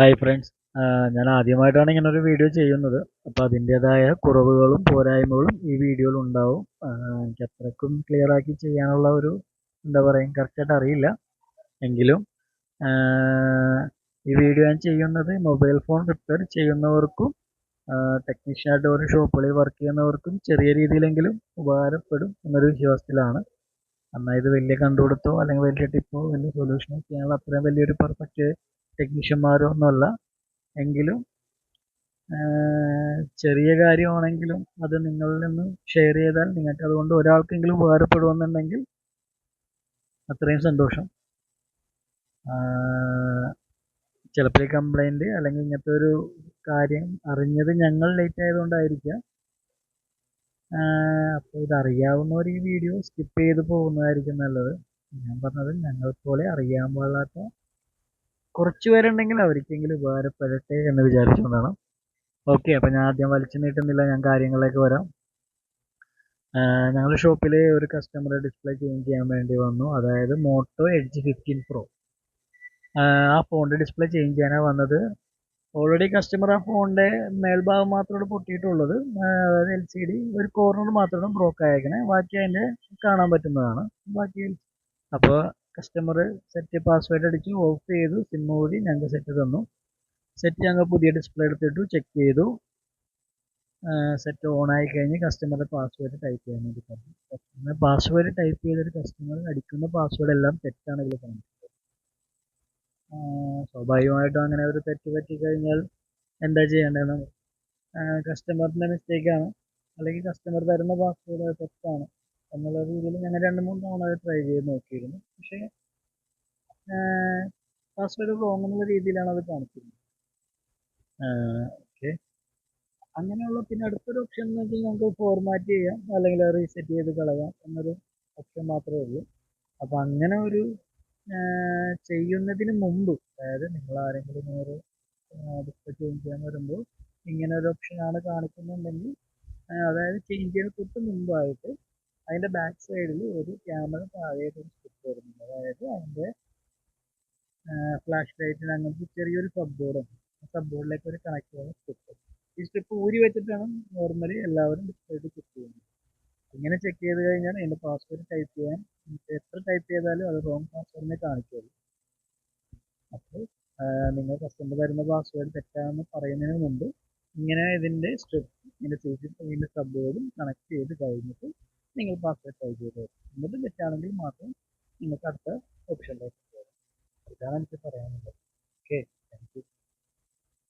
Hi friends ഞാൻ ആദ്യമായിട്ടാണ് ഇങ്ങനെ ഒരു വീഡിയോ ചെയ്യുന്നത്. അപ്പോൾ അതിന്റേതായ കുറവുകളും പോരായ്മകളും ഈ വീഡിയോയിൽ ഉണ്ടാവും. എനിക്ക് അത്രക്കും ക്ലിയർ ആക്കി ചെയ്യാനുള്ള ഒരു എന്താ പറയുക കറക്റ്റായിട്ട് അറിയില്ല. എങ്കിലും ഈ വീഡിയോ ഞാൻ ചെയ്യുന്നത് മൊബൈൽ ഫോൺ റിപ്പയർ ചെയ്യുന്നവർക്കും ടെക്നീഷ്യനായിട്ട് ഒരു ഷോപ്പുകളിൽ വർക്ക് ചെയ്യുന്നവർക്കും ചെറിയ രീതിയിലെങ്കിലും ഉപകാരപ്പെടും എന്നൊരു വിശ്വാസത്തിലാണ് എന്നാൽ ഇത് വലിയ കണ്ടുപിടുത്തോ അല്ലെങ്കിൽ വലിയ ടിപ്പോ വലിയ സൊല്യൂഷനോ ചെയ്യാനുള്ള അത്രയും വലിയൊരു പെർഫെക്റ്റ് ടെക്നീഷ്യന്മാരോ ഒന്നുമല്ല എങ്കിലും ചെറിയ കാര്യമാണെങ്കിലും അത് നിങ്ങളിൽ നിന്ന് ഷെയർ ചെയ്താൽ നിങ്ങൾക്ക് അതുകൊണ്ട് ഒരാൾക്കെങ്കിലും ഉപകാരപ്പെടുമെന്നുണ്ടെങ്കിൽ അത്രയും സന്തോഷം. ചിലപ്പോൾ കംപ്ലൈന്റ് അല്ലെങ്കിൽ ഇങ്ങനത്തെ ഒരു കാര്യം അറിഞ്ഞത് ഞങ്ങൾ ലേറ്റ് ആയതുകൊണ്ടായിരിക്കാം. അപ്പോൾ ഇത് അറിയാവുന്നവർ ഈ വീഡിയോ സ്കിപ്പ് ചെയ്ത് പോകുന്നതായിരിക്കും നല്ലത്. ഞാൻ പറഞ്ഞത് ഞങ്ങളെപ്പോലെ പോലെ അറിയാൻ പാടില്ലാത്ത കുറച്ച് പേരുണ്ടെങ്കിൽ അവർക്കെങ്കിലും ഉപകാരപ്പെടട്ടെ എന്ന് വിചാരിച്ചുകൊണ്ടാണ്. ഓക്കെ അപ്പം ഞാൻ ആദ്യം വലിച്ചു നീട്ടുന്നില്ല ഞാൻ കാര്യങ്ങളിലേക്ക് വരാം. ഞങ്ങളുടെ ഷോപ്പിൽ ഒരു കസ്റ്റമറെ ഡിസ്പ്ലേ ചേഞ്ച് ചെയ്യാൻ വേണ്ടി വന്നു. അതായത് മോട്ടോ എഡ്ജ് ഫിഫ്റ്റീൻ പ്രോ ആ ഫോണിന്റെ ഡിസ്പ്ലേ ചേഞ്ച് ചെയ്യാനാണ് വന്നത്. ഓൾറെഡി കസ്റ്റമർ ആ ഫോണിന്റെ മേൽഭാഗം മാത്രമാണ് പൊട്ടിയിട്ടുള്ളത്. അതായത് എൽ സി ഡി ഒരു കോർണർ മാത്രമാണ് ബ്രോക്ക് ആയേക്കണേ. ബാക്കി അതിന്റെ കാണാൻ പറ്റുന്നതാണ്. ബാക്കി അപ്പോൾ കസ്റ്റമർ സെറ്റ് പാസ്വേഡ് അടിച്ച് ഓഫ് ചെയ്തു സിം ഊരി ഞങ്ങൾക്ക് സെറ്റ് തന്നു. സെറ്റ് ഞങ്ങൾ പുതിയ ഡിസ്പ്ലേ എടുത്തിട്ടു ചെക്ക് ചെയ്തു. സെറ്റ് ഓൺ ആയി കഴിഞ്ഞ് കസ്റ്റമറുടെ പാസ്വേഡ് ടൈപ്പ് ചെയ്യാൻ വേണ്ടി പറഞ്ഞു. കസ്റ്റമർ പാസ്വേഡ് ടൈപ്പ് ചെയ്തൊരു കസ്റ്റമർ അടിക്കുന്ന പാസ്വേഡ് എല്ലാം തെറ്റാണ് ഇതിൽ കാണിച്ചത് സ്വാഭാവികമായിട്ടും അങ്ങനെ ഒരു തെറ്റ് പറ്റി കഴിഞ്ഞാൽ എന്താ ചെയ്യേണ്ടതെന്ന്? കസ്റ്റമറിന്റെ മിസ്റ്റേക്കാണ് അല്ലെങ്കിൽ കസ്റ്റമർ തരുന്ന പാസ്വേഡ് തെറ്റാണ്. എന്നുള്ള രീതിയിൽ ഞങ്ങൾ രണ്ട് മൂന്ന് തവണ ട്രൈ ചെയ്ത് നോക്കിയിരുന്നു. പക്ഷേ പാസ്വേഡ് റോങ് എന്നുള്ള രീതിയിലാണ് അത് കാണിക്കുന്നത്. ഓക്കെ അങ്ങനെയുള്ള പിന്നെ അടുത്തൊരു ഓപ്ഷൻ എന്ന് വെച്ചാൽ നമുക്ക് ഫോർമാറ്റ് ചെയ്യാം അല്ലെങ്കിൽ റീസെറ്റ് ചെയ്ത് കളയാം എന്നൊരു ഓപ്ഷൻ മാത്രമേ ഉള്ളൂ. അപ്പോൾ അങ്ങനെ ഒരു ചെയ്യുന്നതിന് മുമ്പ് അതായത് നിങ്ങൾ ആരെങ്കിലും ഒരു ഡിസ്പ്ലേ ചേഞ്ച് ചെയ്യാൻ വരുമ്പോൾ ഇങ്ങനെ ഒരു ഓപ്ഷനാണ് കാണിക്കുന്നുണ്ടെങ്കിൽ അതായത് ചേഞ്ച് ചെയ്യുന്ന തൊട്ട് മുമ്പായിട്ട് അതിന്റെ ബാക്ക് സൈഡിൽ ഒരു ക്യാമറ താഴെയായിട്ട് ഒരു സ്ട്രിപ്പ് വരുന്നുണ്ട്. അതായത് അതിന്റെ ഫ്ലാഷ് ലൈറ്റിന് അങ്ങനത്തെ ചെറിയൊരു സബ് ബോർഡ് സബ് ബോർഡിലേക്ക് ഒരു കണക്ട് ചെയ്യുന്ന സ്ട്രിപ്പ് ഈ സ്ട്രിപ്പ് ഊരി വെച്ചിട്ടാണ് നോർമലി എല്ലാവരും ഡിസ്പ്ലേ ചെക്ക് ചെയ്യുന്നത്. ഇങ്ങനെ ചെക്ക് ചെയ്ത് കഴിഞ്ഞാൽ അതിന്റെ പാസ്വേഡ് ടൈപ്പ് ചെയ്യാൻ എത്ര ടൈപ്പ് ചെയ്താലും അത് റോങ് പാസ്വേഡിനെ കാണിക്കുള്ളൂ. അപ്പോൾ നിങ്ങൾ കസ്റ്റമർ തരുന്ന പാസ്വേഡ് തെറ്റാണെന്ന് പറയുന്നതിന് മുമ്പ് ഇങ്ങനെ ഇതിന്റെ സ്ട്രിപ്പ് ഇതിന്റെ ചേച്ചിട്ട് ഇതിന്റെ സബ് ബോർഡും കണക്ട് ചെയ്ത് കഴിഞ്ഞിട്ട് നിങ്ങൾ പാസ്വേഡ് ടൈപ്പ് ചെയ്ത് എന്നിട്ട് തെറ്റാണെങ്കിൽ മാത്രം നിങ്ങൾക്ക് അടുത്ത ഓപ്ഷനിലേക്ക് പോകാം. ഇതാണ് എനിക്ക് പറയാനുള്ളത്. ഓക്കെ